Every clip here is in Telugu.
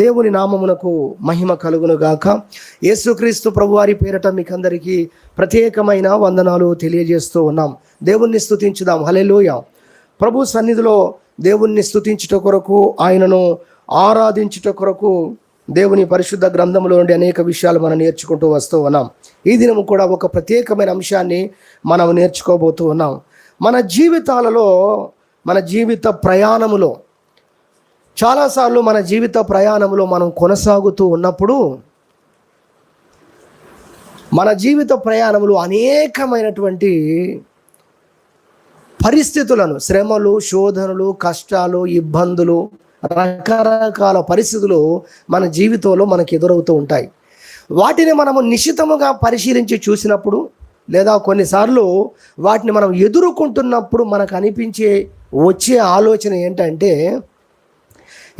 దేవుని నామమునకు మహిమ కలుగును గాక యేసుక్రీస్తు ప్రభువారి పేరట మీకందరికీ ప్రత్యేకమైన వందనాలు తెలియజేస్తూ ఉన్నాం. దేవుణ్ణి స్థుతించుదాం హలెలోయ ప్రభు సన్నిధిలో దేవుణ్ణి స్థుతించుట కొరకు ఆయనను ఆరాధించుట కొరకు దేవుని పరిశుద్ధ గ్రంథంలో నుండి అనేక విషయాలు మనం నేర్చుకుంటూ వస్తూ ఉన్నాం. ఈ దినము కూడా ఒక ప్రత్యేకమైన అంశాన్ని మనం నేర్చుకోబోతూ ఉన్నాం. మన జీవితాలలో మన జీవిత ప్రయాణములో చాలాసార్లు మన జీవిత ప్రయాణంలో మనం కొనసాగుతూ ఉన్నప్పుడు మన జీవిత ప్రయాణంలో అనేకమైనటువంటి పరిస్థితులను శ్రమలు శోధనలు కష్టాలు ఇబ్బందులు రకరకాల పరిస్థితులు మన జీవితంలో మనకు ఎదురవుతూ ఉంటాయి. వాటిని మనము నిశితముగా పరిశీలించి చూసినప్పుడు లేదా కొన్నిసార్లు వాటిని మనం ఎదుర్కొంటున్నప్పుడు మనకు అనిపించే వచ్చే ఆలోచన ఏంటంటే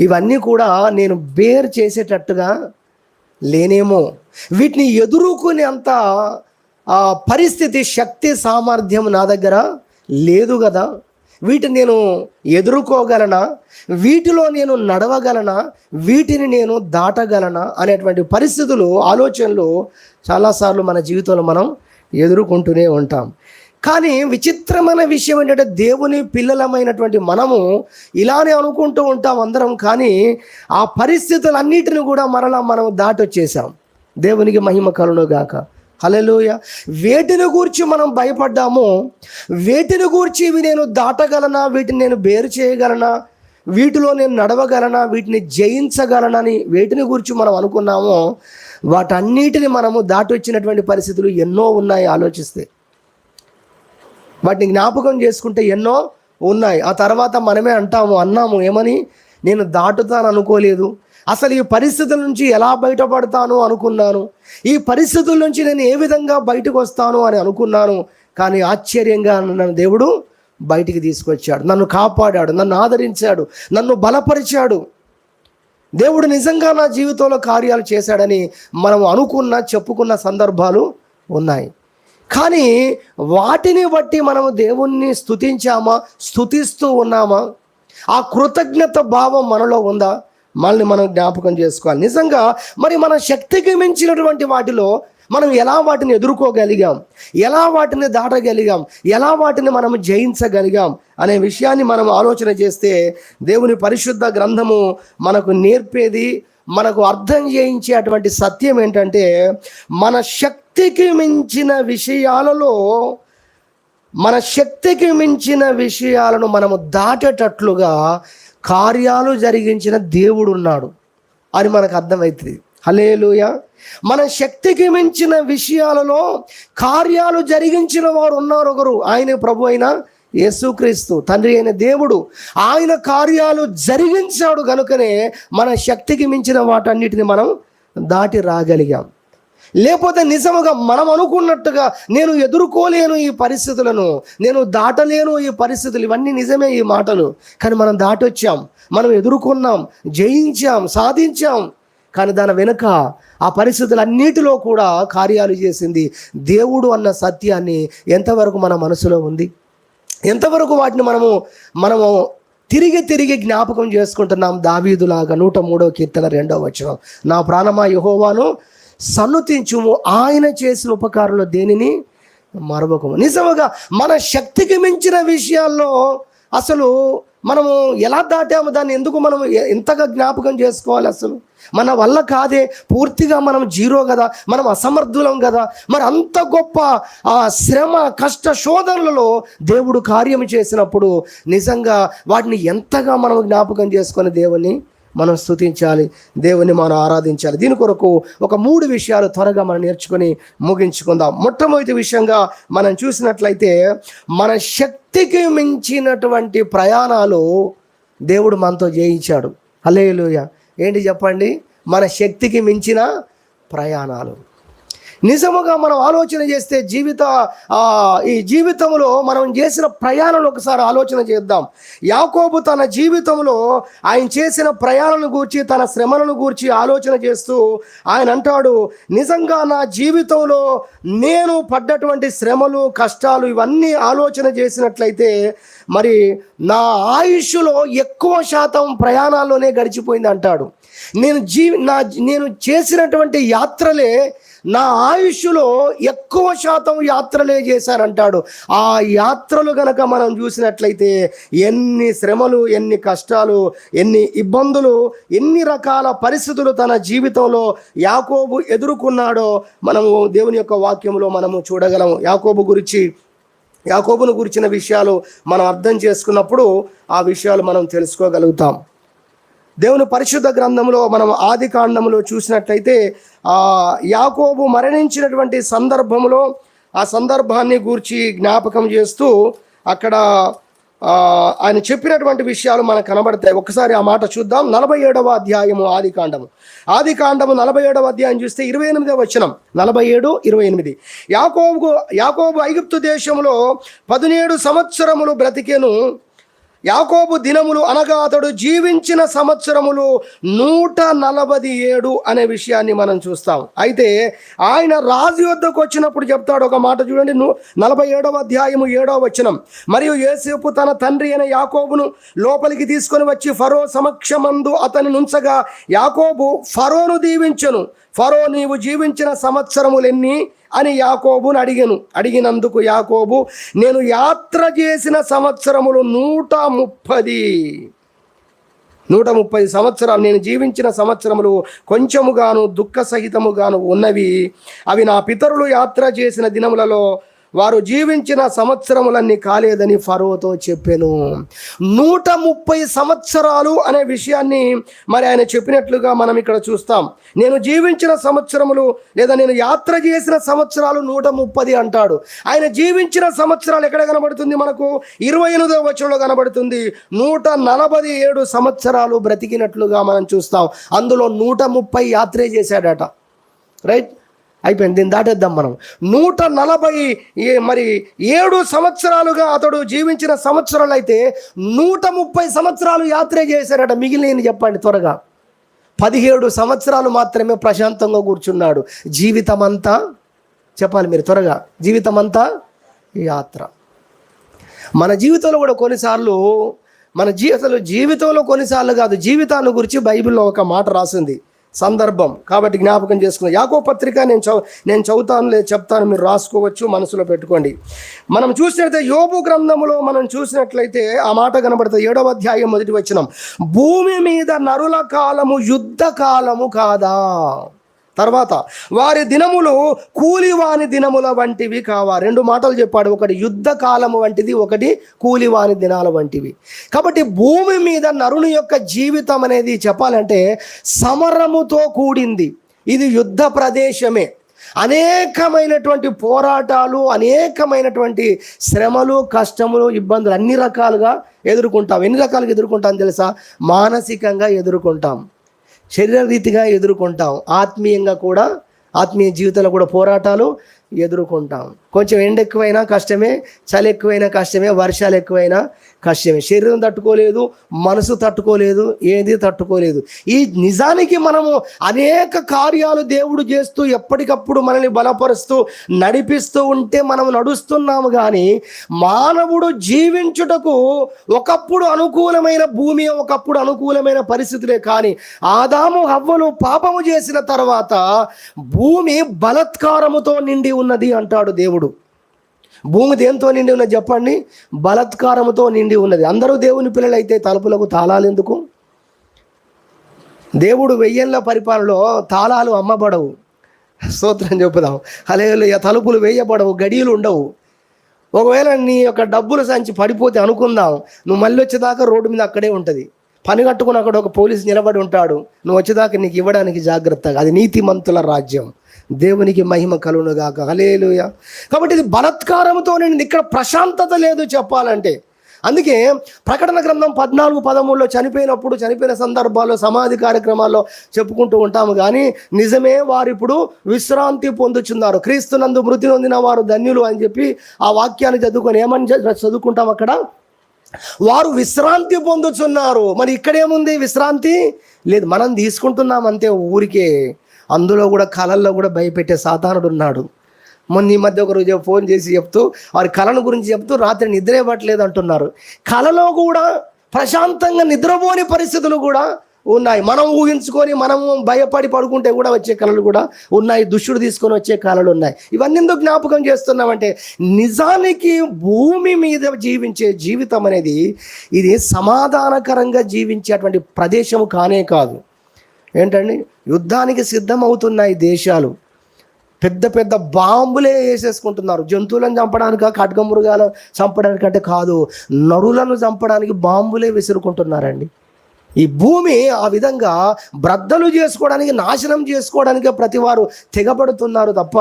ఇవన్నీ కూడా నేను బేర్ చేసేటట్టుగా లేనేమో. వీటిని ఎదుర్కొనేంత ఆ, పరిస్థితి శక్తి సామర్థ్యం నా దగ్గర లేదు కదా. వీటిని నేను ఎదుర్కోగలనా? వీటిలో నేను నడవగలనా? వీటిని నేను దాటగలనా? అనేటువంటి పరిస్థితులు ఆలోచనలు చాలాసార్లు మన జీవితంలో మనం ఎదుర్కొంటూనే ఉంటాం. కానీ విచిత్రమైన విషయం ఏంటంటే దేవుని పిల్లలమైనటువంటి మనము ఇలానే అనుకుంటూ ఉంటాం అందరం కానీ ఆ పరిస్థితులన్నిటిని కూడా మరలా మనం దాటొచ్చేసాం. దేవునికి మహిమ కలును గాక. వేటిని గూర్చి మనం భయపడ్డామో వేటిని గూర్చి ఇవి నేను దాటగలనా వీటిని నేను బేరు చేయగలనా వీటిలో నేను నడవగలనా వీటిని జయించగలనని వేటిని గురించి మనం అనుకున్నామో వాటన్నిటిని మనము దాటొచ్చినటువంటి పరిస్థితులు ఎన్నో ఉన్నాయి ఆలోచిస్తే. వాటిని జ్ఞాపకం చేసుకుంటే ఎన్నో ఉన్నాయి. ఆ తర్వాత మనమే అంటాము అన్నాము ఏమని? నేను దాటుతాను అనుకోలేదు. అసలు ఈ పరిస్థితుల నుంచి ఎలా బయటపడతాను అనుకున్నాను. ఈ పరిస్థితుల నుంచి నేను ఏ విధంగా బయటకు వస్తాను అని అనుకున్నాను. కానీ ఆశ్చర్యంగా నన్ను దేవుడు బయటికి తీసుకొచ్చాడు. నన్ను కాపాడాడు నన్ను ఆదరించాడు నన్ను బలపరిచాడు. దేవుడు నిజంగా నా జీవితంలో కార్యాలు చేశాడని మనం అనుకున్న చెప్పుకున్న సందర్భాలు ఉన్నాయి. కానీ వాటిని బట్టి మనము దేవుణ్ణి స్తుతించామా? స్తుతిస్తూ ఉన్నామా? ఆ కృతజ్ఞత భావం మనలో ఉందా? మనల్ని మనం జ్ఞాపకం చేసుకోవాలి. నిజంగా మరి మన శక్తికి మించినటువంటి వాటిలో మనం ఎలా వాటిని ఎదుర్కోగలిగాం? ఎలా వాటిని దాటగలిగాం? ఎలా వాటిని మనం జయించగలిగాం? అనే విషయాన్ని మనం ఆలోచన చేస్తే దేవుని పరిశుద్ధ గ్రంథము మనకు నేర్పేది మనకు అర్థం చేయించే అటువంటి సత్యం ఏంటంటే మన శక్తికి మించిన విషయాలలో మన శక్తికి మించిన విషయాలను మనము దాటేటట్లుగా కార్యాలు జరిగించిన దేవుడు ఉన్నాడు అని మనకు అర్థమవుతుంది హలేలుయ మన శక్తికి మించిన విషయాలలో కార్యాలు జరిగించిన వారు ఉన్నారు ఒకరు. ఆయన ప్రభు అయిన యేసుక్రీస్తు తండ్రి అయిన దేవుడు. ఆయన కార్యాలు జరిగించాడు కనుకనే మన శక్తికి మించిన వాటన్నిటిని మనం దాటి రాగలిగాం. లేకపోతే నిజముగా మనం అనుకున్నట్టుగా నేను ఎదుర్కోలేను ఈ పరిస్థితులను నేను దాటలేను ఈ పరిస్థితులు ఇవన్నీ నిజమే ఈ మాటలు. కానీ మనం దాటొచ్చాం మనం ఎదుర్కొన్నాం జయించాం సాధించాం. కానీ దాని వెనుక ఆ పరిస్థితులన్నిటిలో కూడా కార్యాలు చేసింది దేవుడు అన్న సత్యాన్ని ఎంతవరకు మన మనసులో ఉంది? ఎంతవరకు వాటిని మనము మనము తిరిగి తిరిగి జ్ఞాపకం చేసుకుంటున్నాం? దావీదులాగా నూట మూడో కీర్తన రెండో వచనం. నా ప్రాణమా యహోవాను సన్నుతించుము. ఆయన చేసిన ఉపకారంలో దేనిని? మరవకము నిజముగా మన శక్తికి మించిన విషయాల్లో అసలు మనము ఎలా దాటాము? దాన్ని ఎందుకు మనం ఎంతగా జ్ఞాపకం చేసుకోవాలి అసలు? మన వల్ల కాదే. పూర్తిగా మనం జీరో కదా. మనం అసమర్థులం కదా. మరి అంత గొప్ప ఆ శ్రమ కష్ట శోధనలలో దేవుడు కార్యం చేసినప్పుడు నిజంగా వాటిని ఎంతగా మనం జ్ఞాపకం చేసుకొని దేవుని మనం స్తుతించాలి. దేవుని మనం ఆరాధించాలి. దీని కొరకు ఒక మూడు విషయాలు త్వరగా మనం నేర్చుకొని ముగించుకుందాం. మొట్టమొదటి విషయంగా మనం చూసినట్లయితే మన శక్తికి మించినటువంటి ప్రయాణాలు దేవుడు మనతో జయించాడు. అలేలుయ ఏంటి చెప్పండి? మన శక్తికి మించిన ప్రయాణాలు. నిజముగా మనం ఆలోచన చేస్తే జీవిత ఈ జీవితంలో మనం చేసిన ప్రయాణంలో ఒకసారి ఆలోచన చేద్దాం. యాకోబు తన జీవితంలో ఆయన చేసిన ప్రయాణాలను గూర్చి తన శ్రమలను గూర్చి ఆలోచన చేస్తూ ఆయన అంటాడు నిజంగా నా జీవితంలో నేను పడ్డటువంటి శ్రమలు కష్టాలు ఇవన్నీ ఆలోచన చేసినట్లయితే మరి నా ఆయుష్లో ఎక్కువ శాతం ప్రయాణాల్లోనే గడిచిపోయింది అంటాడు. నేను జీవి నా నేను చేసినటువంటి యాత్రలే నా ఆయుష్లో ఎక్కువ శాతం యాత్రలే చేశానంటాడు ఆ యాత్రలు గనక మనం చూసినట్లయితే ఎన్ని శ్రమలు ఎన్ని కష్టాలు ఎన్ని ఇబ్బందులు ఎన్ని రకాల పరిస్థితులు తన జీవితంలో యాకోబు ఎదుర్కొన్నాడో మనము దేవుని యొక్క వాక్యంలో మనము చూడగలము. యాకోబు గురించి యాకోబును గురించిన విషయాలు మనం అర్థం చేసుకున్నప్పుడు ఆ విషయాలు మనం తెలుసుకోగలుగుతాం. దేవుని పరిశుద్ధ గ్రంథంలో మనం ఆది కాండంలో చూసినట్లయితే ఆ యాకోబు మరణించినటువంటి సందర్భంలో ఆ సందర్భాన్ని గూర్చి జ్ఞాపకం చేస్తూ అక్కడ ఆయన చెప్పినటువంటి విషయాలు మనకు కనబడతాయి. ఒకసారి ఆ మాట చూద్దాం. నలభై ఏడవ అధ్యాయము ఆది కాండము. ఆది కాండము నలభై ఏడవ అధ్యాయం చూస్తే ఇరవై ఎనిమిదవ వచనం. నలభై ఏడు ఇరవై ఎనిమిది. యాకోబు యాకోబు ఐగుప్తు దేశంలో పదిహేడు సంవత్సరములు బ్రతికెను. యాకోబు దినములు అనగా అతడు జీవించిన సంవత్సరములు నూట నలభై ఏడు అనే విషయాన్ని మనం చూస్తాం. అయితే ఆయన రాజు యొద్దకు వచ్చినప్పుడు చెప్తాడు ఒక మాట చూడండి. నలభై ఏడవ అధ్యాయము ఏడవ వచనం. మరియు యేసేపు తన తండ్రి అయిన యాకోబును లోపలికి తీసుకొని వచ్చి ఫరో సమక్షమందు అతని నుంచగా యాకోబు ఫరోను దీవించను. ఫరో నీవు జీవించిన సంవత్సరములెన్ని అని యాకోబును అడిగాను. అడిగినందుకు యాకోబు నేను యాత్ర చేసిన సంవత్సరములు నూట ముప్పది. నూట ముప్పై సంవత్సరాలు నేను జీవించిన సంవత్సరములు కొంచెముగాను దుఃఖ సహితముగాను ఉన్నవి. అవి నా పితరులు యాత్ర చేసిన దినములలో వారు జీవించిన సంవత్సరములన్నీ కాలేదని ఫరోతో చెప్పాను. నూట ముప్పై సంవత్సరాలు అనే విషయాన్ని మరి ఆయన చెప్పినట్లుగా మనం ఇక్కడ చూస్తాం. నేను జీవించిన సంవత్సరములు లేదా నేను యాత్ర చేసిన సంవత్సరాలు నూట ముప్పది అంటాడు. ఆయన జీవించిన సంవత్సరాలు ఎక్కడ కనబడుతుంది మనకు? ఇరవై ఎనిమిదవ వచనంలో కనబడుతుంది. నూట నలభై ఏడు సంవత్సరాలు బ్రతికినట్లుగా మనం చూస్తాం. అందులో నూట ముప్పై యాత్రే చేశాడట. రైట్? అయిపోయింది. దీన్ని దాటేద్దాం మనం. నూట నలభై ఏ- మరి ఏడు సంవత్సరాలుగా అతడు జీవించిన సంవత్సరాలు అయితే నూట ముప్పై సంవత్సరాలు యాత్ర చేశారట. మిగిలిన చెప్పండి త్వరగా. పదిహేడు సంవత్సరాలు మాత్రమే ప్రశాంతంగా కూర్చున్నాడు. జీవితం అంతా చెప్పాలి మీరు త్వరగా. జీవితం అంతా యాత్ర. మన జీవితంలో కూడా కొన్నిసార్లు మన జీవితంలో జీవితంలో కొన్నిసార్లు కాదు జీవితాన్ని గురించి బైబిల్లో ఒక మాట రాసింది. సందర్భం. కాబట్టి జ్ఞాపకం చేసుకుందాం యాకో పత్రిక నేను చదువు నేను చదువుతాను లేదు చెప్తాను మీరు రాసుకోవచ్చు మనసులో పెట్టుకోండి. మనం చూసినట్లయితే యోబు గ్రంథములో మనం చూసినట్లయితే ఆ మాట కనబడుతుంది ఏడవ అధ్యాయం మొదటి వచ్చినాం భూమి మీద నరుల కాలము యుద్ధ కాలము కాదా? తర్వాత వారి దినములు కూలివాని దినముల వంటివి కావా. రెండు మాటలు చెప్పాడు. ఒకటి యుద్ధ కాలము వంటిది ఒకటి కూలివాని దినాల వంటివి. కాబట్టి భూమి మీద నరుని యొక్క జీవితం అనేది చెప్పాలంటే సమరముతో కూడింది. ఇది యుద్ధ ప్రదేశమే. అనేకమైనటువంటి పోరాటాలు అనేకమైనటువంటి శ్రమలు కష్టములు ఇబ్బందులు అన్ని రకాలుగా ఎదుర్కొంటాం. ఎన్ని రకాలుగా ఎదుర్కొంటాం తెలుసా? మానసికంగా ఎదుర్కొంటాం. శరీర రీతిగా ఎదుర్కొంటాం. ఆత్మీయంగా కూడా ఆత్మీయ జీవితంలో కూడా పోరాటాలు ఎదుర్కొంటాం. కొంచెం ఎండ ఎక్కువైనా కష్టమే చలి ఎక్కువైనా కష్టమే వర్షాలు ఎక్కువైనా కష్టమే శరీరం తట్టుకోలేదు మనసు తట్టుకోలేదు ఏది తట్టుకోలేదు. ఈ నిజానికి మనము అనేక కార్యాలు దేవుడు చేస్తూ ఎప్పటికప్పుడు మనల్ని బలపరుస్తూ నడిపిస్తూ ఉంటే మనం నడుస్తున్నాము కానీ మానవుడు జీవించుటకు ఒకప్పుడు అనుకూలమైన భూమి ఒకప్పుడు అనుకూలమైన పరిస్థితులే కానీ ఆదాము హవ్వలు పాపము చేసిన తర్వాత భూమి బలత్కారముతో నిండి ఉన్నది అంటాడు దేవుడు. భూమి దేంతో నిండి ఉన్నది చెప్పండి? బలత్కారముతో నిండి ఉన్నది. అందరూ దేవుని పిల్లలైతే తలుపులకు తాళాలు ఎందుకు? దేవుడు వెయ్యేళ్ళ పరిపాలనలో తాళాలు అమ్మబడవు. స్తోత్రం చెప్పుదాం. అలే తలుపులు వేయబడవు గడియలు ఉండవు. ఒకవేళ నీ యొక్క డబ్బులు సంచి పడిపోతే అనుకుందాం. నువ్వు మళ్ళీ వచ్చేదాకా రోడ్డు మీద అక్కడే ఉంటుంది. పని కట్టుకుని అక్కడ ఒక పోలీస్ నిలబడి ఉంటాడు. నువ్వు వచ్చేదాకా నీకు ఇవ్వడానికి జాగ్రత్తగా. అది నీతిమంతుల రాజ్యం. దేవునికి మహిమ కలును హలేలుయ కాబట్టి ఇది బలత్కారంతో నేను ఇక్కడ ప్రశాంతత లేదు చెప్పాలంటే. అందుకే ప్రకటన గ్రంథం పద్నాలుగు పదమూడులో చనిపోయినప్పుడు చనిపోయిన సందర్భాల్లో సమాధి కార్యక్రమాల్లో చెప్పుకుంటూ ఉంటాము. కానీ నిజమే వారు ఇప్పుడు విశ్రాంతి పొందుచున్నారు. క్రీస్తునందు మృతి నొందిన వారు ధన్యులు అని చెప్పి ఆ వాక్యాన్ని చదువుకొని ఏమని చదువుకుంటాం అక్కడ? వారు విశ్రాంతి పొందుచున్నారు. మరి ఇక్కడేముంది విశ్రాంతి? లేదు మనం తీసుకుంటున్నాం అంతే ఊరికే. అందులో కూడా కళల్లో కూడా భయపెట్టే సాధారణుడు ఉన్నాడు. మొన్న ఈ మధ్య ఒకరోజు ఫోన్ చేసి చెప్తూ వారి కళను గురించి చెప్తూ రాత్రి నిద్రే పట్టలేదు అంటున్నారు. కళలో కూడా ప్రశాంతంగా నిద్రపోని పరిస్థితులు కూడా ఉన్నాయి. మనం ఊహించుకొని మనం భయపడి పడుకుంటే కూడా వచ్చే కళలు కూడా ఉన్నాయి. దుష్టుడు తీసుకొని వచ్చే కళలు ఉన్నాయి. ఇవన్నీ ఎందుకు జ్ఞాపకం చేస్తున్నామంటే నిజానికి భూమి మీద జీవించే జీవితం అనేది ఇది సమాధానకరంగా జీవించేటువంటి ప్రదేశం కానే కాదు. ఏంటండి? యుద్ధానికి సిద్ధమవుతున్నాయి దేశాలు. పెద్ద పెద్ద బాంబులే వేసేసుకుంటున్నారు. జంతువులను చంపడానికి ఖడ్గమృగాలు చంపడానికి అంటే కాదు నరులను చంపడానికి బాంబులే విసురుకుంటున్నారండి. ఈ భూమి ఆ విధంగా బ్రద్దలు చేసుకోవడానికి నాశనం చేసుకోవడానికి ప్రతి వారు తెగబడుతున్నారు తప్ప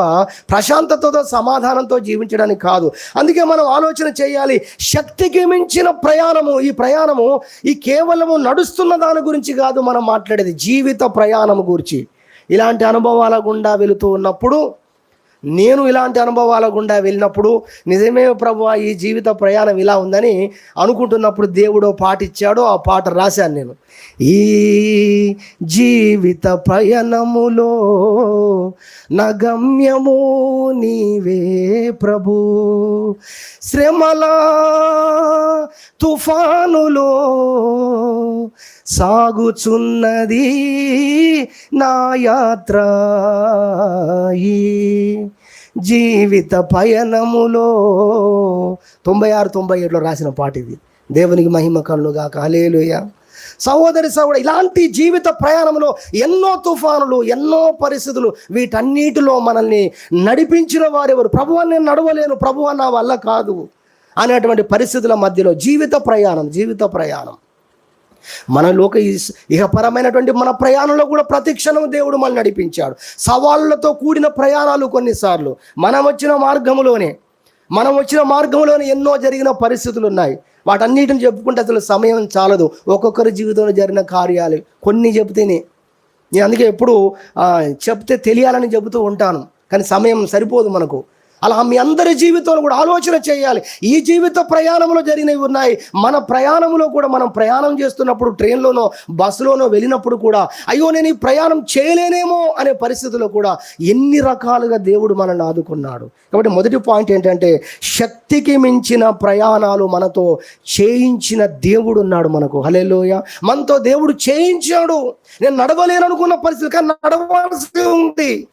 ప్రశాంతతతో సమాధానంతో జీవించడానికి కాదు. అందుకే మనం ఆలోచన చేయాలి శక్తికి మించిన ప్రయాణము. ఈ ప్రయాణము ఈ కేవలము నడుస్తున్న దాని గురించి కాదు మనం మాట్లాడేది జీవిత ప్రయాణం గురించి. ఇలాంటి అనుభవాల గుండా వెళుతూ ఉన్నప్పుడు నేను ఇలాంటి అనుభవాల గుండా వెళ్ళినప్పుడు నిజమే ప్రభు ఈ జీవిత ప్రయాణం ఇలా ఉందని అనుకుంటున్నప్పుడు దేవుడు పాట ఇచ్చాడు ఆ పాట రాశాను నేను. ఈ జీవిత ప్రయాణములో నగమ్యము నీవే ప్రభు. శ్రమల తుఫానులో సాగుచున్నది నా యాత్ర ఈ జీవిత పయనములో. తొంభై ఆరు తొంభై ఏడులో రాసిన పాట ఇది. దేవునికి మహిమ కళ్ళుగా కాలేలుయ సహోదరి సహోదరు ఇలాంటి జీవిత ప్రయాణంలో ఎన్నో తుఫానులు ఎన్నో పరిస్థితులు వీటన్నిటిలో మనల్ని నడిపించిన వారెవరు ప్రభు నేను నడవలేను. ప్రభువా నా వల్ల కాదు. అనేటువంటి పరిస్థితుల మధ్యలో జీవిత ప్రయాణం జీవిత ప్రయాణం. మన లోక ఇహపరమైనటువంటి మన ప్రయాణంలో కూడా ప్రతిక్షణం దేవుడు మనల్ని నడిపించాడు. సవాళ్ళతో కూడిన ప్రయాణాలు కొన్నిసార్లు మనం వచ్చిన మార్గంలోనే మనం వచ్చిన మార్గంలోనే ఎన్నో జరిగిన పరిస్థితులు ఉన్నాయి. వాటన్నిటిని చెప్పుకుంటే అసలు సమయం చాలదు. ఒక్కొక్కరి జీవితంలో జరిగిన కార్యాలు కొన్ని చెబితేనే. నేను అందుకే ఎప్పుడు చెప్తే తెలియాలని చెబుతూ ఉంటాను. కానీ సమయం సరిపోదు మనకు. అలా మీ అందరి జీవితంలో కూడా ఆలోచన చేయాలి. ఈ జీవిత ప్రయాణంలో జరిగినవి ఉన్నాయి. మన ప్రయాణంలో కూడా మనం ప్రయాణం చేస్తున్నప్పుడు ట్రైన్లోనో బస్సులోనో వెళ్ళినప్పుడు కూడా అయ్యో నేను ఈ ప్రయాణం చేయలేనేమో అనే పరిస్థితిలో కూడా ఎన్ని రకాలుగా దేవుడు మనల్ని ఆదుకున్నాడు. కాబట్టి మొదటి పాయింట్ ఏంటంటే శక్తికి మించిన ప్రయాణాలు మనతో చేయించిన దేవుడు ఉన్నాడు మనకు. హలేలోయ మనతో దేవుడు చేయించాడు. నేను నడవలేననుకున్న పరిస్థితి కానీ నడవాల్సి ఉంది.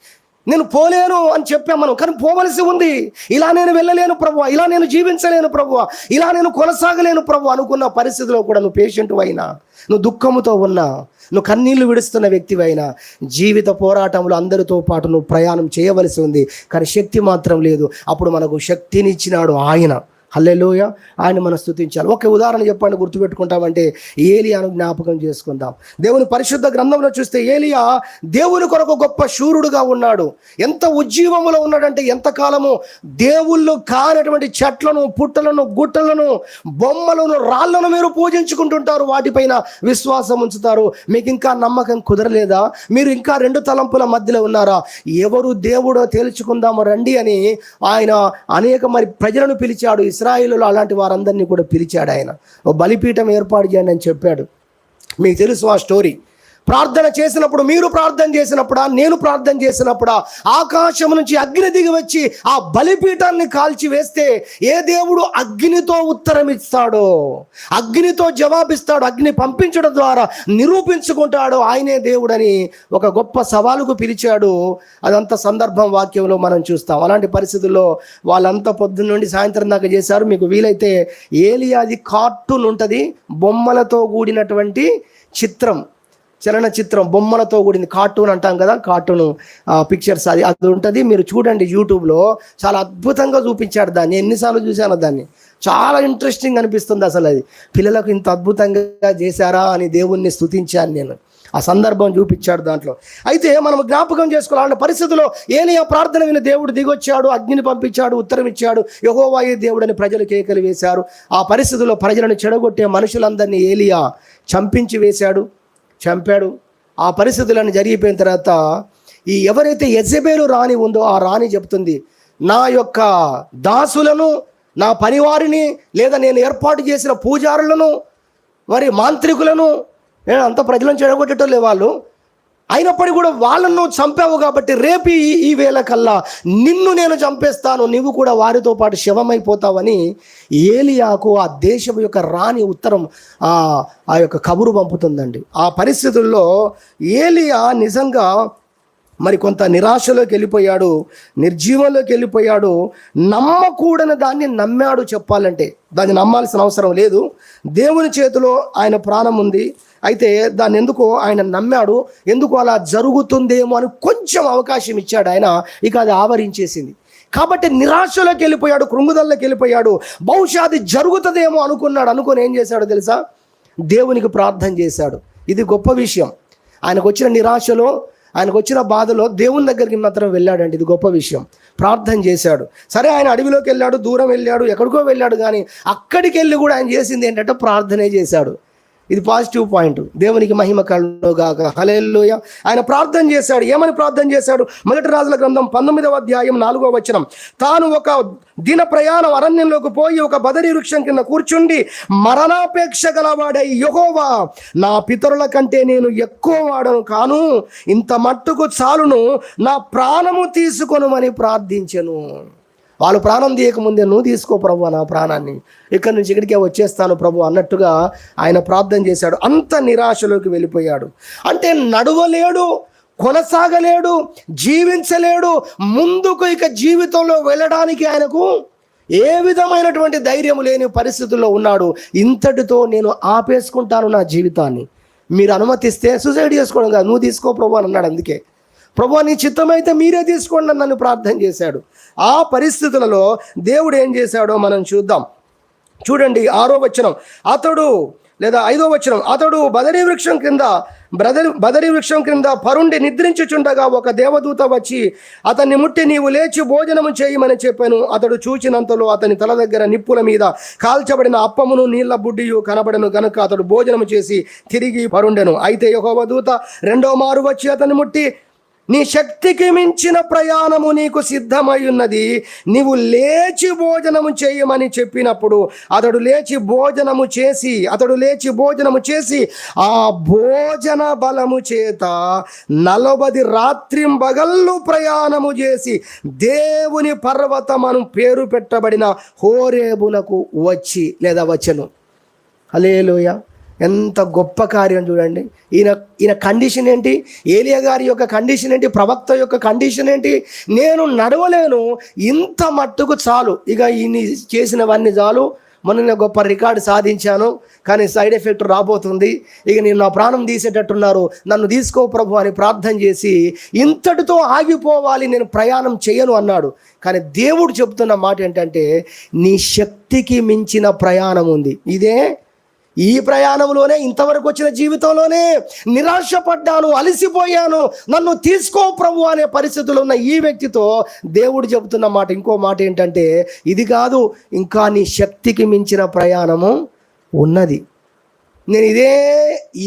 నేను పోలేను అని చెప్పాం మనం కానీ పోవలసి ఉంది. ఇలా నేను వెళ్ళలేను ప్రభు ఇలా నేను జీవించలేను ప్రభు ఇలా నేను కొనసాగలేను ప్రభు అనుకున్న పరిస్థితిలో కూడా నువ్వు పేషెంట్ అయినా నువ్వు దుఃఖముతో ఉన్నా నువ్వు కన్నీళ్ళు విడుస్తున్న వ్యక్తివైనా జీవిత పోరాటంలో అందరితో పాటు నువ్వు ప్రయాణం చేయవలసి ఉంది. కానీ శక్తి మాత్రం లేదు. అప్పుడు మనకు శక్తినిచ్చినాడు ఆయన. హల్లెలోయ. ఆయన మనం స్థుతించాలి ఒక ఉదాహరణ చెప్పండి గుర్తుపెట్టుకుంటామంటే ఏలియాను జ్ఞాపకం చేసుకుందాం. దేవుని పరిశుద్ధ గ్రంథంలో చూస్తే ఏలియా దేవుని కొరకు గొప్ప శూరుడుగా ఉన్నాడు. ఎంత ఉజ్జీవములో ఉన్నాడంటే ఎంతకాలము దేవుళ్ళు కానటువంటి చెట్లను పుట్టలను గుట్టలను బొమ్మలను రాళ్ళను మీరు పూజించుకుంటుంటారు. వాటిపైన విశ్వాసం ఉంచుతారు. మీకు ఇంకా నమ్మకం కుదరలేదా? మీరు ఇంకా రెండు తలంపుల మధ్యలో ఉన్నారా? ఎవరు దేవుడో తేల్చుకుందాము రండి అని ఆయన అనేక మరి ప్రజలను పిలిచాడు. ఇస్రాయిల్లో అలాంటి వారందరినీ కూడా పిలిచాడు ఆయన. ఓ బలిపీఠం ఏర్పాటు చేయండి అని చెప్పాడు. మీకు తెలుసు ఆ స్టోరీ. ప్రార్థన చేసినప్పుడు మీరు ప్రార్థన చేసినప్పుడా నేను ప్రార్థన చేసినప్పుడా ఆకాశం నుంచి అగ్ని దిగి వచ్చి ఆ బలిపీఠాన్ని కాల్చి వేస్తే ఏ దేవుడు అగ్నితో ఉత్తరం ఇస్తాడో? అగ్నితో జవాబిస్తాడు అగ్ని పంపించడం ద్వారా నిరూపించుకుంటాడు ఆయనే దేవుడని ఒక గొప్ప సవాలుకు పిలిచాడు. అదంతా సందర్భం వాక్యంలో మనం చూస్తాం. అలాంటి పరిస్థితుల్లో వాళ్ళంతా పొద్దున్న నుండి సాయంత్రం దాకా చేశారు. మీకు వీలైతే ఏలియాది కార్టూన్ ఉంటుంది. బొమ్మలతో కూడినటువంటి చిత్రం. చలనచిత్రం బొమ్మలతో కూడింది కార్టూన్ అంటాం కదా కార్టూన్ పిక్చర్స్ అది అది ఉంటుంది. మీరు చూడండి యూట్యూబ్లో చాలా అద్భుతంగా చూపించాడు దాన్ని. ఎన్నిసార్లు చూశాను దాన్ని. చాలా ఇంట్రెస్టింగ్ అనిపిస్తుంది అసలు అది. పిల్లలకు ఇంత అద్భుతంగా చేశారా అని దేవుణ్ణి స్తుతించాను నేను. ఆ సందర్భం చూపించాడు దాంట్లో. అయితే మనం జ్ఞాపకం చేసుకోవాలన్న పరిస్థితిలో ఏలియా ప్రార్థన విని దేవుడు దిగొచ్చాడు అగ్నిని పంపించాడు ఉత్తరం ఇచ్చాడు యహోవాయే దేవుడని ప్రజలు కేకలు వేశారు. ఆ పరిస్థితిలో ప్రజలను చెడగొట్టే మనుషులందరినీ ఏలియా చంపించి వేశాడు. చంపాడు. ఆ పరిస్థితులను జరిగిపోయిన తర్వాత ఈ ఎవరైతే యజబేలు రాణి ఉందో ఆ రాణి చెప్తుంది నా యొక్క దాసులను నా పనివారిని లేదా నేను ఏర్పాటు చేసిన పూజారులను మరి మాంత్రికులను నేను అంత ప్రజలను చెడగొట్టేటోళ్ళే వాళ్ళు అయినప్పటికీ కూడా వాళ్ళను చంపావు కాబట్టి రేపు ఈ ఈ వేళ కల్లా నిన్ను నేను చంపేస్తాను నీవు కూడా వారితో పాటు శవమైపోతావని ఏలియాకు ఆ దేశం యొక్క రాణి ఉత్తరం ఆ ఆ యొక్క కబురు పంపుతుందండి. ఆ పరిస్థితుల్లో ఏలియా నిజంగా మరి కొంత నిరాశలోకి వెళ్ళిపోయాడు నిర్జీవంలోకి వెళ్ళిపోయాడు నమ్మకూడని దాన్ని నమ్మాడు చెప్పాలంటే. దాన్ని నమ్మాల్సిన అవసరం లేదు. దేవుని చేతిలో ఆయన ప్రాణం ఉంది. అయితే దాన్ని ఎందుకో ఆయన నమ్మాడు. ఎందుకు అలా జరుగుతుందేమో అని కొంచెం అవకాశం ఇచ్చాడు ఆయన. ఇక అది ఆవరించేసింది. కాబట్టి నిరాశలోకి వెళ్ళిపోయాడు కృంగుదల్లోకి వెళ్ళిపోయాడు. బహుశా అది జరుగుతుందేమో అనుకున్నాడు. అనుకుని ఏం చేశాడో తెలుసా? దేవునికి ప్రార్థన చేశాడు. ఇది గొప్ప విషయం. ఆయనకు వచ్చిన నిరాశలో ఆయనకు వచ్చిన బాధలో దేవుని దగ్గరికి మాత్రం వెళ్ళాడండి. ఇది గొప్ప విషయం. ప్రార్థన చేశాడు. సరే ఆయన అడవిలోకి వెళ్ళాడు దూరం వెళ్ళాడు ఎక్కడికో వెళ్ళాడు కానీ అక్కడికి వెళ్ళి కూడా ఆయన చేసింది ఏంటంటే ప్రార్థనే చేశాడు. ఇది పాజిటివ్ పాయింట్. దేవునికి మహిమ కలుగాక హలేలోయ ఆయన ప్రార్థన చేశాడు. ఏమని ప్రార్థన చేశాడు? మొదటి రాజుల గ్రంథం పంతొమ్మిదవ అధ్యాయం నాలుగవ వచనం. తాను ఒక దిన ప్రయాణం అరణ్యంలోకి పోయి ఒక బదరి వృక్షం కింద కూర్చుండి మరణాపేక్ష గలవాడై యహోవా నా పితరుల కంటే నేను ఎక్కువ వాడను కాను ఇంత మట్టుకు చాలును నా ప్రాణము తీసుకొనుమని ప్రార్థించెను. వాళ్ళు ప్రాణం తీయకముందే నువ్వు తీసుకో ప్రభు నా ప్రాణాన్ని. ఇక్కడి నుంచి ఇక్కడికే వచ్చేస్తాను ప్రభు అన్నట్టుగా ఆయన ప్రార్థన చేశాడు. అంత నిరాశలోకి వెళ్ళిపోయాడు. అంటే నడవలేడు కొనసాగలేడు జీవించలేడు ముందుకు ఇక జీవితంలో వెళ్ళడానికి ఆయనకు ఏ విధమైనటువంటి ధైర్యం లేని పరిస్థితుల్లో ఉన్నాడు. ఇంతటితో నేను ఆపేసుకుంటాను నా జీవితాన్ని. మీరు అనుమతిస్తే సూసైడ్ చేసుకోవడం కాదు. నువ్వు తీసుకో ప్రభు అని అన్నాడు అందుకే. ప్రభు నీ చిత్తమైతే మీరే తీసుకోండి నన్ను ప్రార్థన చేశాడు. ఆ పరిస్థితులలో దేవుడు ఏం చేశాడో మనం చూద్దాం. చూడండి ఆరో వచనం. అతడు లేదా ఐదో వచనం. అతడు బదరి వృక్షం క్రింద బ్రదరి బదరి వృక్షం క్రింద పరుండి నిద్రించుచుండగా ఒక దేవదూత వచ్చి అతన్ని ముట్టి నీవు లేచి భోజనము చేయమని చెప్పాను. అతడు చూచినంతలో అతని తల దగ్గర నిప్పుల మీద కాల్చబడిన అప్పమును నీళ్ళ బుడ్డియు కనబడను గనుక అతడు భోజనము చేసి తిరిగి పరుండెను. అయితే యహోవ దూత రెండో మారు వచ్చి అతన్ని ముట్టి నీ శక్తికి మించిన ప్రయాణము నీకు సిద్ధమై ఉన్నది. నీవు లేచి భోజనము చేయమని చెప్పినప్పుడు అతడు లేచి భోజనము చేసి అతడు లేచి భోజనము చేసి ఆ భోజన బలము చేత నలభది రాత్రింబగళ్ళు ప్రయాణము చేసి దేవుని పర్వతమను పేరు పెట్టబడిన హోరేబులకు వచ్చి లేదా వచ్చను. హలేలోయ ఎంత గొప్ప కార్యం చూడండి. ఈయన ఈయన కండిషన్ ఏంటి? ఏలియా గారి యొక్క కండిషన్ ఏంటి? ప్రవక్త యొక్క కండిషన్ ఏంటి? నేను నడవలేను. ఇంత మట్టుకు చాలు. ఇక ఈయన చేసినవన్నీ చాలు. మొన్న నేను గొప్ప రికార్డు సాధించాను. కానీ సైడ్ ఎఫెక్ట్ రాబోతుంది. ఇక నేను నా ప్రాణం తీసేటట్టున్నారు. నన్ను తీసుకో ప్రభు అని ప్రార్థన చేసి ఇంతటితో ఆగిపోవాలి. నేను ప్రయాణం చేయను అన్నాడు. కానీ దేవుడు చెప్తున్న మాట ఏంటంటే నీ శక్తికి మించిన ప్రయాణం ఉంది. ఇదే ఈ ప్రయాణంలోనే ఇంతవరకు వచ్చిన జీవితంలోనే నిరాశపడ్డాను అలసిపోయాను. నన్ను తీసుకో ప్రభు అనే పరిస్థితులు ఉన్న ఈ వ్యక్తితో దేవుడు చెబుతున్న మాట ఇంకో మాట ఏంటంటే ఇది కాదు ఇంకా నీ శక్తికి మించిన ప్రయాణము ఉన్నది. నేను ఇదే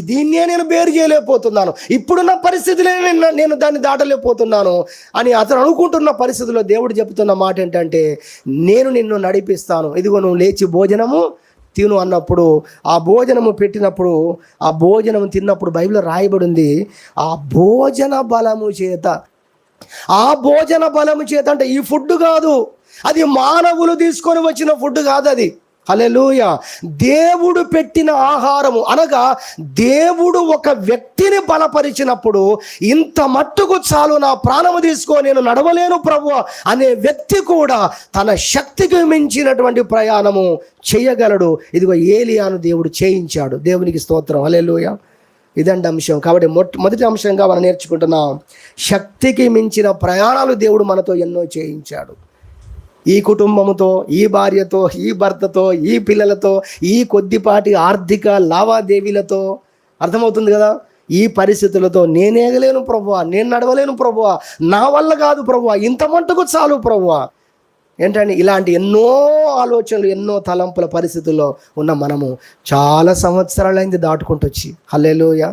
దీన్నే నేను బేరు చేయలేకపోతున్నాను. ఇప్పుడున్న పరిస్థితులే నేను నేను దాన్ని దాటలేకపోతున్నాను అని అతను అనుకుంటున్న పరిస్థితుల్లో దేవుడు చెబుతున్న మాట ఏంటంటే నేను నిన్ను నడిపిస్తాను. ఇదిగో నువ్వు లేచి భోజనము తిను అన్నప్పుడు ఆ భోజనము పెట్టినప్పుడు ఆ భోజనం తిన్నప్పుడు బైబిల్లో రాయబడింది ఆ భోజన బలము చేత. ఆ భోజన బలము చేత అంటే ఈ ఫుడ్ కాదు అది మానవులు తీసుకొని వచ్చిన ఫుడ్ కాదు అది. హలెలూయ దేవుడు పెట్టిన ఆహారము అనగా దేవుడు ఒక వ్యక్తిని బలపరిచినప్పుడు ఇంత మట్టుకు చాలు నా ప్రాణము తీసుకో నేను నడవలేను ప్రభు అనే వ్యక్తి కూడా తన శక్తికి మించినటువంటి ప్రయాణము చేయగలడు. ఇదిగో ఏలియాను దేవుడు చేయించాడు. దేవునికి స్తోత్రం. హలెలూయ ఇదండి అంశం. కాబట్టి మొట్ట మొదటి అంశంగా మనం నేర్చుకుంటున్నాం. శక్తికి మించిన ప్రయాణాలు దేవుడు మనతో ఎన్నో చేయించాడు. ఈ కుటుంబముతో ఈ భార్యతో ఈ భర్తతో ఈ పిల్లలతో ఈ కొద్దిపాటి ఆర్థిక లావాదేవీలతో అర్థమవుతుంది కదా? ఈ పరిస్థితులతో నేనేగలేను ప్రభువా నేను నడవలేను ప్రభువా నా వల్ల కాదు ప్రభువా ఇంత మట్టుకు చాలు ప్రభువా. ఏంటంటే ఇలాంటి ఎన్నో ఆలోచనలు ఎన్నో తలంపుల పరిస్థితుల్లో ఉన్న మనము చాలా సంవత్సరాలైంది దాటుకుంటూ వచ్చి హల్లెలూయ.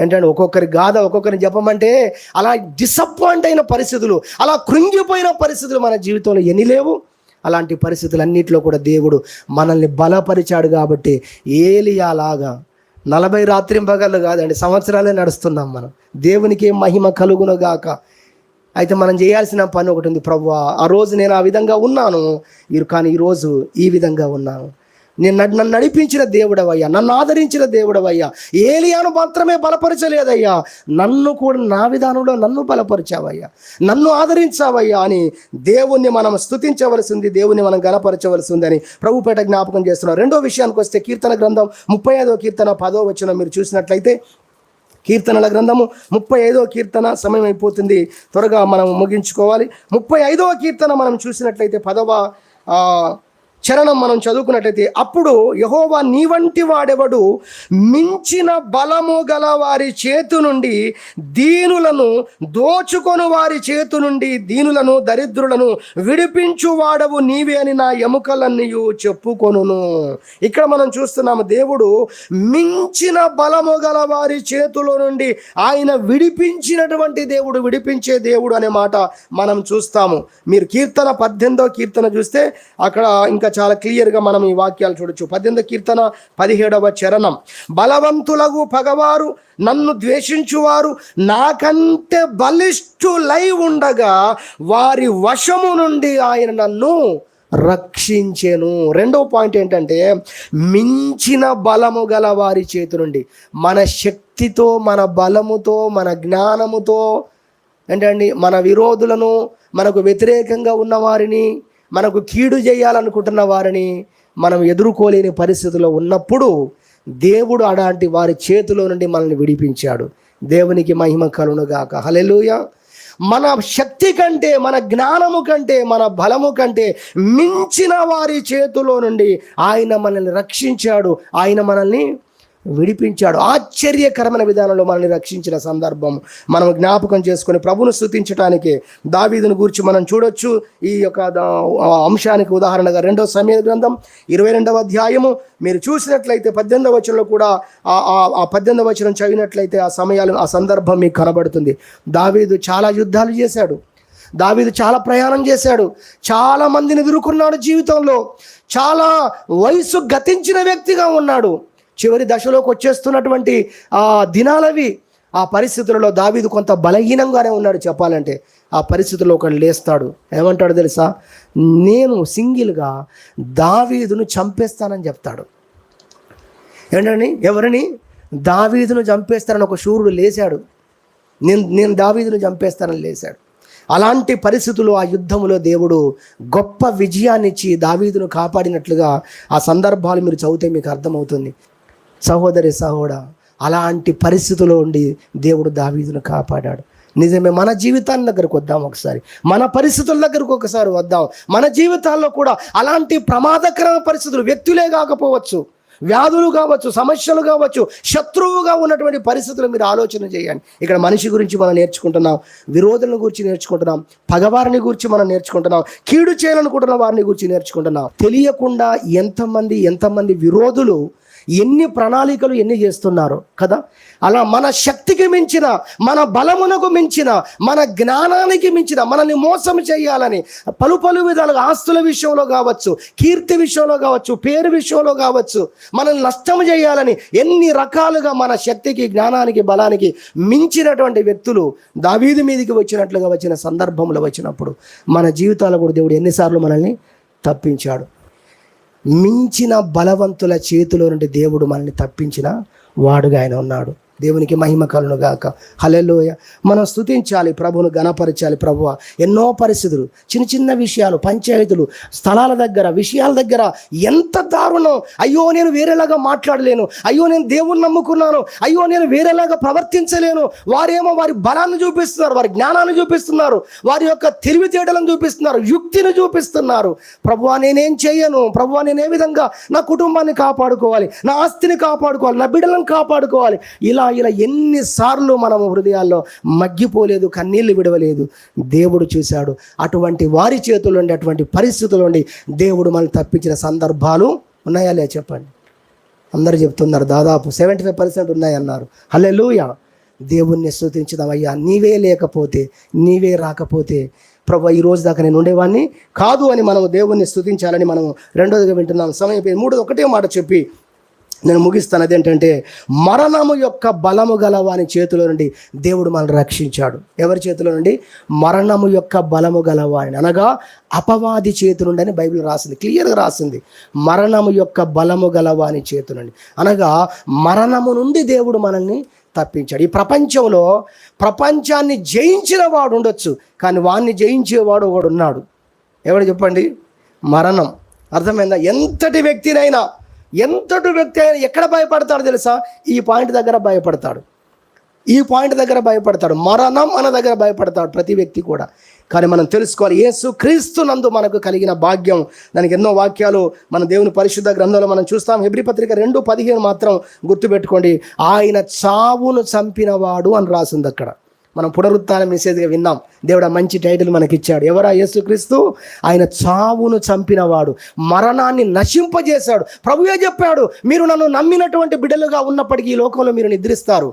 ఏంటంటే ఒక్కొక్కరి గాథ ఒక్కొక్కరిని చెప్పమంటే అలా డిసప్పాయింట్ అయిన పరిస్థితులు అలా కృంగిపోయిన పరిస్థితులు మన జీవితంలో ఎన్ని లేవు? అలాంటి పరిస్థితులన్నింటిలో కూడా దేవుడు మనల్ని బలపరిచాడు కాబట్టి ఏలియాలాగా నలభై రాత్రింపగళ్ళు కాదండి సంవత్సరాలే నడుస్తున్నాం మనం. దేవునికి మహిమ కలుగునగాక అయితే మనం చేయాల్సిన పని ఒకటి ఉంది ప్రభు ఆ రోజు నేను ఆ విధంగా ఉన్నాను మీరు కానీ ఈరోజు ఈ విధంగా ఉన్నాను. నేను నన్ను నడిపించిన దేవుడవయ్యా నన్ను ఆదరించిన దేవుడవయ్యా ఏలియాను మాత్రమే బలపరచలేదయ్యా నన్ను కూడా నా విధానంలో నన్ను బలపరిచావయ్యా నన్ను ఆదరించావయ్యా అని దేవుణ్ణి మనం స్థుతించవలసింది దేవుణ్ణి మనం గణపరచవలసింది అని ప్రభుపేట జ్ఞాపకం చేస్తున్నాం. రెండో విషయానికి వస్తే కీర్తన గ్రంథం ముప్పై ఐదో కీర్తన పదో వచ్చిన మీరు చూసినట్లయితే కీర్తనల గ్రంథము ముప్పై ఐదవ కీర్తన సమయం అయిపోతుంది. త్వరగా మనం ముగించుకోవాలి. ముప్పై ఐదవ కీర్తన మనం చూసినట్లయితే పదవ చరణం మనం చదువుకున్నట్లయితే అప్పుడు యహోవా నీ వంటి వాడెవడు? మించిన బలము గల వారి చేతు నుండి దీనులను దోచుకొని వారి చేతు నుండి దీనులను దరిద్రులను విడిపించు వాడవు నీవే అని నా ఎముకలన్నీ చెప్పుకొనును. ఇక్కడ మనం చూస్తున్నాము దేవుడు మించిన బలము గల వారి చేతిలో నుండి ఆయన విడిపించినటువంటి దేవుడు విడిపించే దేవుడు అనే మాట మనం చూస్తాము. మీరు కీర్తన పద్దెనిమిదో కీర్తన చూస్తే అక్కడ ఇంకా చాలా క్లియర్గా మనం ఈ వాక్యాలు చూడొచ్చు. పద్దెనిమిది కీర్తన పదిహేడవ చరణం. బలవంతులకు పగవారు నన్ను ద్వేషించువారు నాకంటే బలిష్ఠులై ఉండగా వారి వశము నుండి ఆయన నన్ను రక్షించెను. రెండవ పాయింట్ ఏంటంటే మించిన బలము గల వారి చేతి నుండి. మన శక్తితో మన బలముతో మన జ్ఞానముతో ఏంటండి మన విరోధులను మనకు వ్యతిరేకంగా ఉన్న వారిని మనకు కీడు చేయాలనుకుంటున్న వారిని మనం ఎదుర్కోలేని పరిస్థితిలో ఉన్నప్పుడు దేవుడు అలాంటి వారి చేతిలో నుండి మనల్ని విడిపించాడు. దేవునికి మహిమ కలునుగాక హలెలుయ మన శక్తి కంటే మన జ్ఞానము కంటే మన బలము కంటే మించిన వారి చేతిలో నుండి ఆయన మనల్ని రక్షించాడు. ఆయన మనల్ని విడిపించాడు. ఆశ్చర్యకరమైన విధానంలో మనల్ని రక్షించిన సందర్భం మనం జ్ఞాపకం చేసుకొని ప్రభును స్థుతించడానికి దావీదును గురించి మనం చూడొచ్చు. ఈ యొక్క అంశానికి ఉదాహరణగా రెండో సమయ గ్రంథం ఇరవై రెండవ అధ్యాయము మీరు చూసినట్లయితే పద్దెనిమిదవ వచనంలో కూడా ఆ ఆ- ఆ పద్దెనిమిదవ వచనం చదివినట్లయితే ఆ సమయాలు ఆ సందర్భం మీకు కనబడుతుంది. దావీదు చాలా యుద్ధాలు చేశాడు. దావీదు చాలా ప్రయాణం చేశాడు. చాలా మందిని ఎదుర్కొన్నాడు జీవితంలో. చాలా వయసు గతించిన వ్యక్తిగా ఉన్నాడు. చివరి దశలోకి వచ్చేస్తున్నటువంటి ఆ దినాలవి ఆ పరిస్థితులలో దావీదు కొంత బలహీనంగానే ఉన్నాడు చెప్పాలంటే. ఆ పరిస్థితుల్లో ఒకడు లేస్తాడు. ఏమంటాడు తెలుసా? నేను సింగిల్గా దావీదును చంపేస్తానని చెప్తాడు. ఏంటండి ఎవరిని? దావీదును చంపేస్తానని ఒక శూరుడు లేచాడు నేను నేను దావీదును చంపేస్తానని లేచాడు అలాంటి పరిస్థితులు ఆ యుద్ధంలో దేవుడు గొప్ప విజయాన్నిచ్చి దావీదును కాపాడినట్లుగా ఆ సందర్భాలు మీరు చదివితే మీకు అర్థమవుతుంది. సహోదరి సహోడ అలాంటి పరిస్థితుల్లో ఉండి దేవుడు దావీదును కాపాడాడు. నిజమే మన జీవితాల దగ్గరకు వద్దాం ఒకసారి. మన పరిస్థితుల దగ్గరకు ఒకసారి వద్దాం. మన జీవితాల్లో కూడా అలాంటి ప్రమాదకరమైన పరిస్థితులు వ్యక్తులే కాకపోవచ్చు వ్యాధులు కావచ్చు సమస్యలు కావచ్చు శత్రువుగా ఉన్నటువంటి పరిస్థితులు మీరు ఆలోచన చేయండి. ఇక్కడ మనిషి గురించి మనం నేర్చుకుంటున్నాం విరోధుల గురించి నేర్చుకుంటున్నాం పగవారిని గురించి మనం నేర్చుకుంటున్నాం కీడు చేయాలనుకుంటున్న వారిని గురించి నేర్చుకుంటున్నాం. తెలియకుండా ఎంతమంది ఎంతమంది విరోధులు ఎన్ని ప్రణాళికలు ఎన్ని చేస్తున్నారు కదా? అలా మన శక్తికి మించిన మన బలమునకు మించిన మన జ్ఞానానికి మించిన మనల్ని మోసం చేయాలని పలు పలు విధాలుగా ఆస్తుల విషయంలో కావచ్చు కీర్తి విషయంలో కావచ్చు పేరు విషయంలో కావచ్చు మనల్ని నష్టం చేయాలని ఎన్ని రకాలుగా మన శక్తికి జ్ఞానానికి బలానికి మించినటువంటి వ్యక్తులు దావీదు మీదకి వచ్చినట్లుగా వచ్చిన సందర్భంలో వచ్చినప్పుడు మన జీవితాలు కూడా దేవుడు ఎన్నిసార్లు మనల్ని తప్పించాడు. మించిన బలవంతుల చేతిలో నుండి దేవుడు మనల్ని తప్పించిన వాడుగా ఆయన ఉన్నాడు. దేవునికి మహిమ కలును గాక. హలెలోయ మనం స్తుతించాలి ప్రభును గణపరచాలి ప్రభువ. ఎన్నో పరిస్థితులు చిన్న చిన్న విషయాలు పంచాయతీలు స్థలాల దగ్గర విషయాల దగ్గర ఎంత దారుణం. అయ్యో నేను వేరేలాగా మాట్లాడలేను. అయ్యో నేను దేవుణ్ణి నమ్ముకున్నాను. అయ్యో నేను వేరేలాగా ప్రవర్తించలేను. వారేమో వారి బలాన్ని చూపిస్తున్నారు వారి జ్ఞానాన్ని చూపిస్తున్నారు వారి యొక్క తెలివితేటలను చూపిస్తున్నారు యుక్తిని చూపిస్తున్నారు. ప్రభువా నేనేం చేయను? ప్రభువా నేను ఏ విధంగా నా కుటుంబాన్ని కాపాడుకోవాలి? నా ఆస్తిని కాపాడుకోవాలి? నా బిడ్డలను కాపాడుకోవాలి? ఇలా ఇలా ఎన్నిసార్లు మనం హృదయాల్లో మగ్గిపోలేదు కన్నీళ్ళు విడవలేదు. దేవుడు చూశాడు. అటువంటి వారి చేతులు నుండి అటువంటి పరిస్థితులు ఉండి దేవుడు మనల్ని తప్పించిన సందర్భాలు ఉన్నాయా లే చెప్పండి. అందరూ చెప్తున్నారు దాదాపు సెవెంటీ ఫైవ్ పర్సెంట్ ఉన్నాయన్నారు. హల్లెలూయ! దేవుణ్ణి స్తుతించుదాం అయ్యా. నీవే లేకపోతే నీవే రాకపోతే ప్రభు ఈ రోజు దాకా నేను ఉండేవాడిని కాదు అని మనం దేవుణ్ణి స్థుతించాలని మనం రెండోదిగా వింటున్నాం. సమయం మూడోది ఒకటే మాట చెప్పి నేను ముగిస్తాను అదేంటంటే మరణము యొక్క బలము గల వాని చేతిలో నుండి దేవుడు మనల్ని రక్షించాడు. ఎవరి చేతిలో నుండి? మరణము యొక్క బలము గల వాడిని అనగా అపవాది చేతి నుండి అని బైబిల్ రాసింది. క్లియర్గా రాసింది. మరణము యొక్క బలము గల వాని చేతి నుండి. అనగా మరణము నుండి దేవుడు మనల్ని తప్పించాడు. ఈ ప్రపంచంలో ప్రపంచాన్ని జయించిన వాడు ఉండొచ్చు కానీ వాణ్ణి జయించేవాడు ఒకడు ఉన్నాడు. ఎవడు చెప్పండి? మరణం. అర్థమైందా? ఎంతటి వ్యక్తినైనా ఎంతటి వ్యక్తి అయినా ఎక్కడ భయపడతాడు తెలుసా? ఈ పాయింట్ దగ్గర భయపడతాడు. ఈ పాయింట్ దగ్గర భయపడతాడు. మరణం అన్న దగ్గర భయపడతాడు ప్రతి వ్యక్తి కూడా. కానీ మనం తెలుసుకోవాలి యేసు క్రీస్తు నందు మనకు కలిగిన భాగ్యం. దానికి ఎన్నో వాక్యాలు మన దేవుని పరిశుద్ధ గ్రంథంలో మనం చూస్తాం. హెబ్రి పత్రిక రెండు పదిహేను మాత్రం గుర్తుపెట్టుకోండి. ఆయన చావును చంపినవాడు అని రాసింది అక్కడ. మనం పునరుత్న మెసేజ్గా విన్నాం. దేవుడు ఆ మంచి టైటిల్ మనకిచ్చాడు. ఎవరా యేసుక్రీస్తు? ఆయన చావును చంపినవాడు మరణాన్ని నశింపజేశాడు. ప్రభువే చెప్పాడు మీరు నన్ను నమ్మినటువంటి బిడ్డలుగా ఉన్నప్పటికీ ఈ లోకంలో మీరు నిద్రిస్తారు.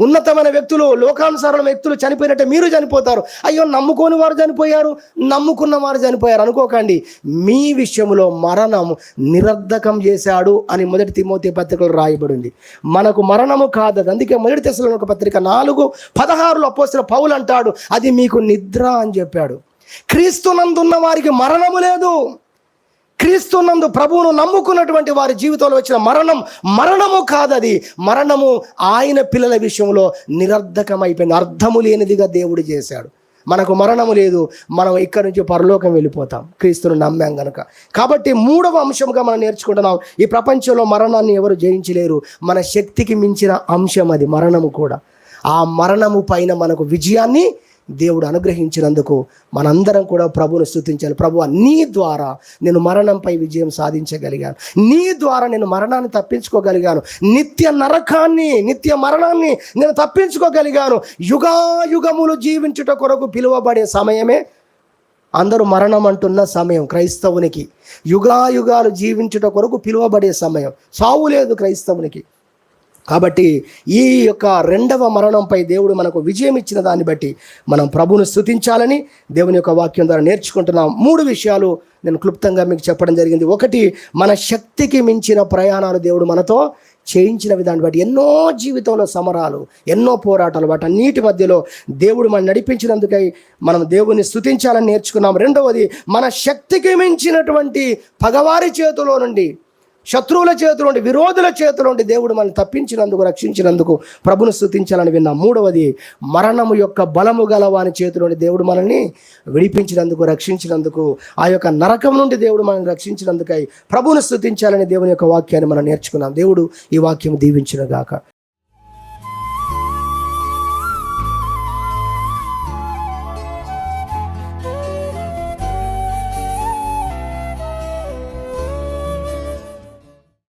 ఉన్నతమైన వ్యక్తులు లోకానుసారణ వ్యక్తులు చనిపోయినట్టే మీరు చనిపోతారు. అయ్యో నమ్ముకోని వారు చనిపోయారు నమ్ముకున్న వారు చనిపోయారు. అనుకోకండి మీ విషయంలో మరణం నిరర్ధకం చేశాడు అని మొదటి తిమోతి పత్రికలు రాయబడింది మనకు మరణము కాదు అందుకే మొదటి దశలో ఒక పత్రిక నాలుగు పదహారులో అపోసిన పౌలు అంటాడు అది మీకు నిద్ర అని చెప్పాడు. క్రీస్తునందున్న వారికి మరణము లేదు. క్రీస్తునందు ప్రభువును నమ్ముకున్నటువంటి వారి జీవితంలో వచ్చిన మరణం మరణము కాదది. మరణము ఆయన పిల్లల విషయంలో నిరర్ధకమైపోయింది. అర్థము లేనిదిగా దేవుడు చేశాడు. మనకు మరణము లేదు. మనం ఇక్కడి నుంచి పరలోకం వెళ్ళిపోతాం. క్రీస్తును నమ్మాం గనక. కాబట్టి మూడవ అంశంగా మనం నేర్చుకుంటున్నాం. ఈ ప్రపంచంలో మరణాన్ని ఎవరు జయించలేరు. మన శక్తికి మించిన అంశం అది మరణము కూడా. ఆ మరణము పైన మనకు విజయాన్ని దేవుడు అనుగ్రహించినందుకు మనందరం కూడా ప్రభువును స్థుతించాలి ప్రభు నీ ద్వారా నేను మరణంపై విజయం సాధించగలిగాను. నీ ద్వారా నేను మరణాన్ని తప్పించుకోగలిగాను. నిత్య నరకాన్ని నిత్య మరణాన్ని నేను తప్పించుకోగలిగాను. యుగాయుగములు జీవించుట కొరకు పిలువబడే సమయమే అందరూ మరణం అంటున్న సమయం క్రైస్తవునికి. యుగాయుగాలు జీవించుట కొరకు పిలువబడే సమయం. సావు లేదు క్రైస్తవునికి. కాబట్టి ఈ యొక్క రెండవ మరణంపై దేవుడు మనకు విజయం ఇచ్చిన దాన్ని బట్టి మనం ప్రభును స్థుతించాలని దేవుని యొక్క వాక్యం ద్వారా నేర్చుకుంటున్నాం. మూడు విషయాలు నేను క్లుప్తంగా మీకు చెప్పడం జరిగింది. ఒకటి మన శక్తికి మించిన ప్రయాణాలు దేవుడు మనతో చేయించిన విధాన్ని బట్టి ఎన్నో జీవితంలో సమరాలు ఎన్నో పోరాటాలు వాటన్నిటి మధ్యలో దేవుడు మనం నడిపించినందుకై మనం దేవుని స్థుతించాలని నేర్చుకున్నాం. రెండవది మన శక్తికి మించినటువంటి పగవారి చేతిలో నుండి శత్రువుల చేతులు నుండి విరోధుల చేతుల దేవుడు మనల్ని తప్పించినందుకు రక్షించినందుకు ప్రభును స్థుతించాలని విన్నాం మూడవది మరణము యొక్క బలము గల వాని చేతుల దేవుడు మనల్ని విడిపించినందుకు రక్షించినందుకు ఆ యొక్క నరకం నుండి దేవుడు మనల్ని రక్షించినందుకై ప్రభును స్థుతించాలని దేవుని యొక్క వాక్యాన్ని మనం నేర్చుకున్నాం. దేవుడు ఈ వాక్యం దీవించిన గాక